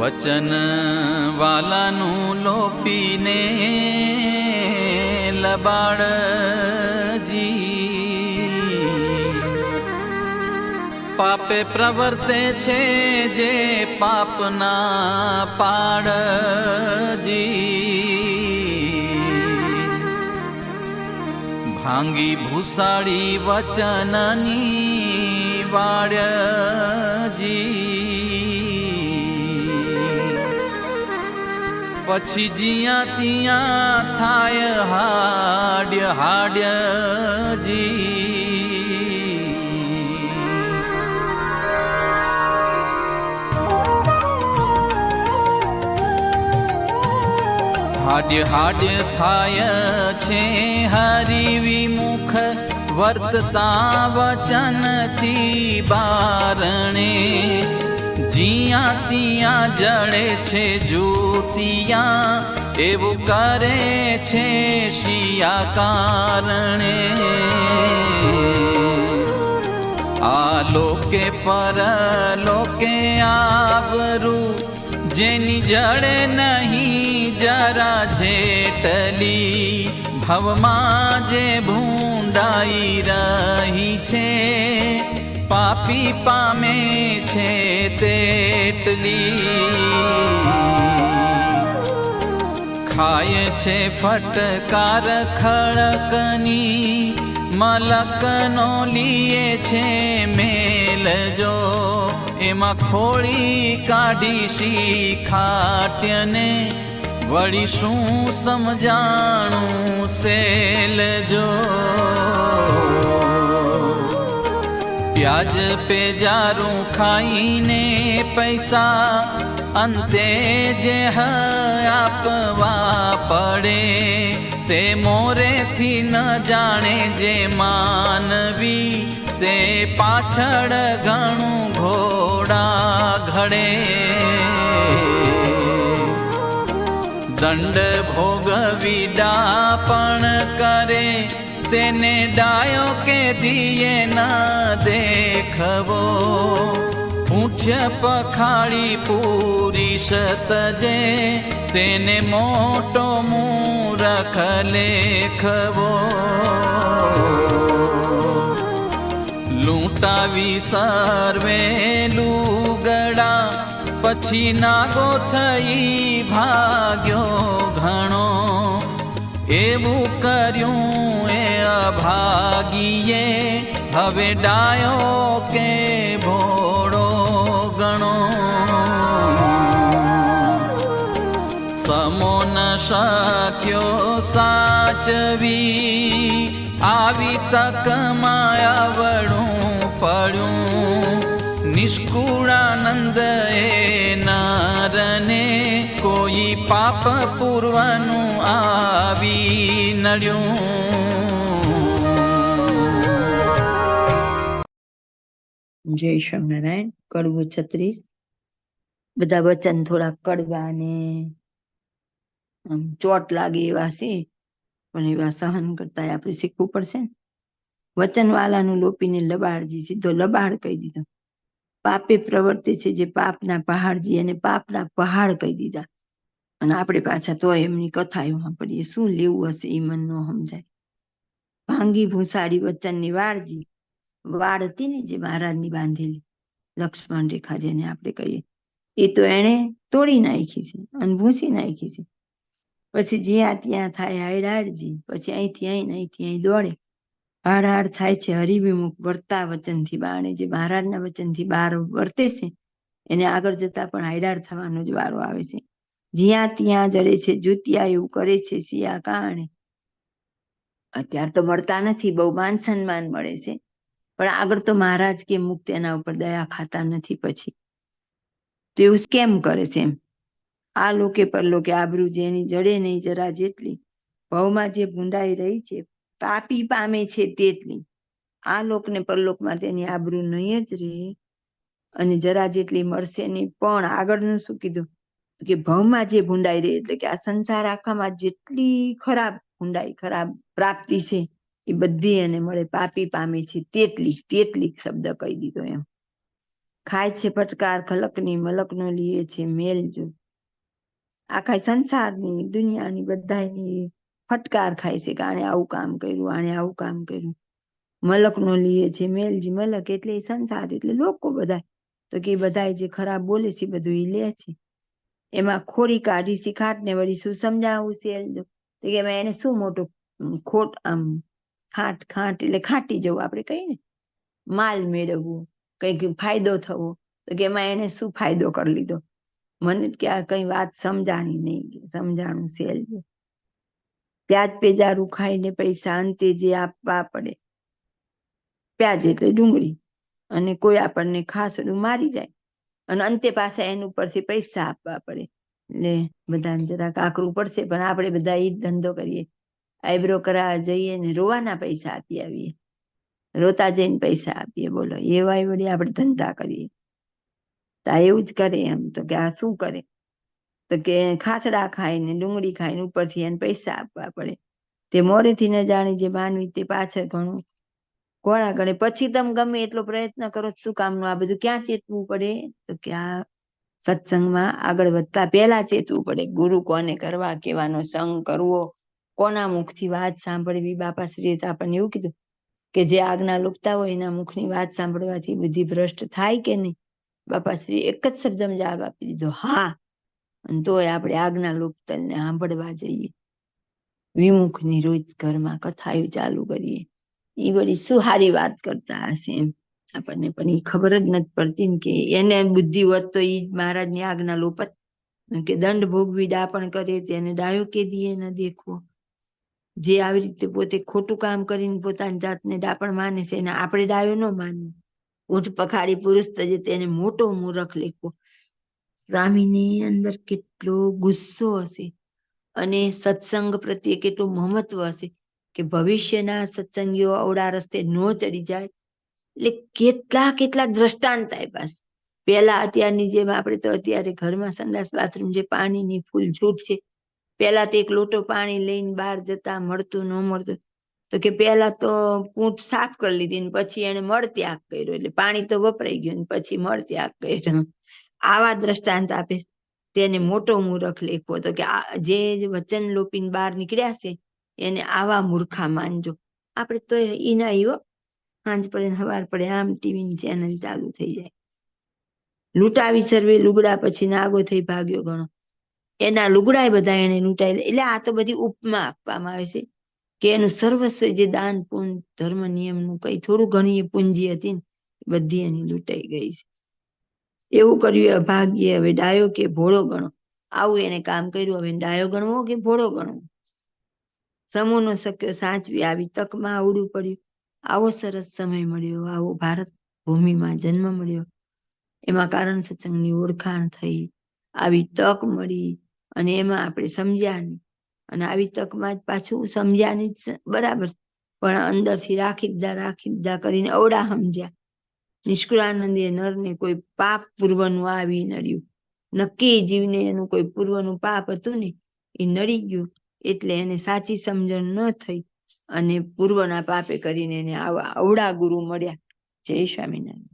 વચન વાલાનું લોપીને લબાડજી પાપે પ્રવર્તે છે જે પાપના પાડજી ભાંગી ભૂસાડી વચનની વાડજી પછી જ્યાં ત્યાં થાય હાડ્ય હાડ્ય હાડ્ય થાય છે હરિ વિમુખ વર્તતા વચનથી બારણે. જ્યાં ત્યાં જળે છે જ્યોતિયા એવું કરે છે શિયા કારણે આ લોકે પર લોકે આવરું જેની જડે નહીં જરા જેટલી ભવમાં જે ભૂંડાઈ રહી છે પાપી પામે છે તેટલી. ખાય છે ફટકાર ખડકની, મલકનો લીએ છે મેલજો એમાં ખોળી કાઢી શી ખાટ્યને વળી શું સમજાણું સેલજો પ્યાજ પેજારું ખાઈને પૈસા, અંતે જે હ આપવા પડે, તે મોરેથી ન જાણે જે માનવી, તે પાછળ ઘણું ઘોડા ઘડે. દંડ ભોગવી ડાપણ કરે તેને ડાયો કે દિયે ના દેખવો. પૂછ્ય પખાડી પૂરી સતજે, તેને મોટો મૂરખ લેખવો. લૂંટાવી સર્વે લુગડા, પછી નાગો થઈ ભાગ્યો ઘણો. એવું કર્યું અભાગીએ હવે ડાયો કે ભોળો ગણો. સમો ન શક્યો સાચવી. આવી તક માયાવડું પડ્યું. નિષ્કુળાનંદ એ નારને કોઈ પાપ પૂર્વનું આવી નડ્યું. જય સ્વામિનારાયણ. કડવું છત્રીસ બધા વચન થોડા કડવા ને ચોટ લાગે એવા છે. પણ એવા સહન કરતા આપણે શીખવું પડશે ને. વચન વાલાનું લોપીને લબાડજી સીધો લબાડ કહી દીધો. પાપે પ્રવર્તે છે જે પાપના પહાડજી અને પાપના પહાડ કહી દીધા. અને આપણે પાછા તો એમની કથા સાંભળીએ શું લેવું હશે એ મન નો સમજાય. ભાંગી ભૂસાડી વચનની વાળજી વાળ હતી ને જે મહારાજની બાંધેલી લક્ષ્મણ રેખા જેને આપણે કહીએ, એ તો એણે તોડી નાખી છે અને ભૂસી નાખી છે. પછી જ્યાં ત્યાં થાય હાયડાડજી પછી અહીંથી અહીં અહીંથી અહીં દોડે. હાર હાર થાય છે હરિવિમુખ વર્તા વચનથી બાણે જે મહારાજના વચનથી બહાર વર્તે છે, એને આગળ જતા પણ હાયડાર થવાનો જ વારો આવે છે. જ્યાં ત્યાં જડે છે, જુતિયા એવું કરે છે સિયા કારણે અત્યારે તો મળતા નથી, બહુ માન સન્માન મળે છે. પણ આગળ તો મહારાજ કે મુક્ત એના ઉપર દયા ખાતા નથી પછી. તેવું કેમ કરે છે એમ? આ લોકે પરલોકે આબરૂ જેની જડે નહીં જરા જેટલી, ભવમાં જે ભૂંડાઈ રહી છે, પાપી પામે છે તેટલી. આ લોકને પરલોકમાં તેની આબરૂ નહીં જ રહે. અને જરા જેટલી મળશે નહીં, પણ આગળનું શું કીધું? કે ભવમાં જે ભૂંડાઈ રહે, એટલે કે આ સંસાર આખામાં જેટલી ખરાબ ભૂંડાઈ, ખરાબ પ્રાપ્તિ છે એ બધી એને મળે. પાપી પામે છે. તેટલી તેટલી શબ્દ કહી દીધો એમ. ખાય છે ફટકાર, ખલકની મલકનો લીએ છે મેલજો આખા સંસારની, દુનિયાની બધાની ફટકાર ખાય છે કે આણે આવું કામ કર્યું, આણે આવું કામ કર્યું. મલકનો લીએ છે મેલજી મલક એટલે સંસાર, એટલે લોકો બધા તો કે બધા જે ખરાબ બોલે છે બધું એ લે છે. એમાં ખોરી કાઢી છે ખાટ ને વળી શું સમજાવું છે તો કે એમાં એને શું મોટું ખોટ આમ ખાટ ખાટ એટલે ખાટી જવું આપણે કહીએ ને. માલ મેળવવું, કંઈક ફાયદો થવો, તો કે એમાં એને શું ફાયદો કરી લીધો? મને કે આ કઈ વાત સમજાણી નહીં સમજાણું સેલજો પ્યાજ પેજારું ખાઈને પૈસા અંતે જે આપવા પડે. પ્યાજ એટલે ડુંગળી. અને કોઈ આપણને ખાસડું મારી જાય. અને અંતે પાછા એની ઉપરથી પૈસા આપવા પડે. એટલે બધાને જરાક આકરું પડશે, પણ આપણે બધા એ જ ધંધો કરીએ. આઈબ્રો કરાવવા જઈએ ને રોવાના પૈસા આપી આવીએ. રોતા જઈને પૈસા આપીએ, બોલો. એવાય વળી આપણે ધંધા કરીએ. તો એવું જ કરે એમ. તો કે આ શું કરે? તો કે ખાસડા ખાઈને ડુંગળી ખાઈને ઉપરથી એને પૈસા આપવા પડે. તે મોરેથી ન જાણી જે માનવી તે પાછળ ઘણું ઘોડા ગણે પછી તમે ગમે એટલો પ્રયત્ન કરો શું કામનું? આ બધું ક્યાં ચેતવું પડે? તો કે આ સત્સંગમાં આગળ વધતા પહેલા ચેતવું પડે. ગુરુ કોને કરવા, કેવાનો સંગ કરવો? કોના મુખથી વાત સાંભળવી? બાપાશ્રીએ તો આપણને એવું કીધું કે જે આજ્ઞા લૂપતા હોય એના મુખની વાત સાંભળવાથી બુદ્ધિ ભ્રષ્ટ થાય કે નહીં? બાપાશ્રી એક જ શબ્દમાં જવાબ આપી દીધો, હા. અને તોય આપણે આજ્ઞા લુપ્તને સાંભળવા જઈએ. વિમુખની રોજ ઘરમાં કથાયું ચાલુ કરીએ. એ વળી સારી વાત કરતા હશે એમ. આપણને પણ એ ખબર જ નથી પડતી ને કે એને બુદ્ધિ હોત તો એ મહારાજની આજ્ઞા લોપત. કે દંડ ભોગવી ડાપણ કરે, તેને ડાયો કે દીએ ન દેખવો. જે આવી રીતે પોતે ખોટું કામ કરીને પોતાની જાતને ડાપણ માને છે એને આપણે ડાયો ન માનવું. ઊંટ પખાડી પુરુષ તજે તેને મોટો મૂરખ લેખો. સ્વામીની અંદર કેટલો ગુસ્સો હશે અને સત્સંગ પ્રત્યે કેટલું મહત્વ હશે કે ભવિષ્યના સત્સંગીઓ અવડા રસ્તે ન ચડી જાય. એટલે કેટલા કેટલા દ્રષ્ટાંત આપ્યા છે. પેલા અત્યારની જેમ આપણે તો અત્યારે ઘરમાં સંડાસ, બાથરૂમ જે પાણીની ફૂલ છૂટ છે પેલા તો એક લોટો પાણી લઈને બહાર જતા મળતું ન મળતું. તો કે પેલા તો પૂંટ સાફ કરી લીધી ને પછી એને મળ ત્યાગ કર્યો. એટલે પાણી તો વપરાઈ ગયું ને પછી મળ ત્યાગ કર્યો. આવા દ્રષ્ટાંત આપે. તેને મોટો મૂરખ લેખવો તો કે આ જે વચન લોપીને બહાર નીકળ્યા છે એને આવા મૂર્ખા માનજો. આપણે તો ઈ ના હો. સાંજ પડે સવાર પડે આમ ટીવીની ચેનલ ચાલુ થઈ જાય. લૂંટાવી સર્વે લુગડા પછી નાગો થઈ ભાગ્યો ગણો એના લુગડાય બધા એને લૂંટાયેલા એટલે આ તો બધી ઉપમા આપવામાં આવે છે કે એનું સર્વસ્વ જે દાન પુન ધર્મ, નિયમનું કઈ થોડું ઘણી પૂંજી હતી ને બધી એની લૂંટાઈ ગઈ છે. એવું કર્યું અભાગ્ય હવે ડાયો કે ભોળો ગણો. આવું એને કામ કર્યું, હવે ડાયો ગણવો કે ભોળો ગણવો? સમૂહનો શક્યો સાચવી આવી તકમાં આવડું પડ્યું. આવો સરસ સમય મળ્યો, આવો ભારત ભૂમિમાં જન્મ મળ્યો. એમાં કારણ સત્સંગની ઓળખાણ થઈ. આવી તક મળી. અને એમાં આપણે સમજ્યા નહીં અને આવી તકમાં જ પાછું સમજ્યા નહીં જ બરાબર. પણ અંદરથી રાખી દીધા રાખી દીધા કરીને અવડા સમજ્યા. નિષ્કુળાનંદે નરને કોઈ પાપ પૂર્વનું આવી નડ્યું. નક્કી જીવને એનું કોઈ પૂર્વનું પાપ હતું ને એ નડી ગયું એટલે એને સાચી સમજણ ન થઈ અને પૂર્વના પાપે કરીને એને આવા અવડા ગુરુ મળ્યા. જય સ્વામિનારાયણ.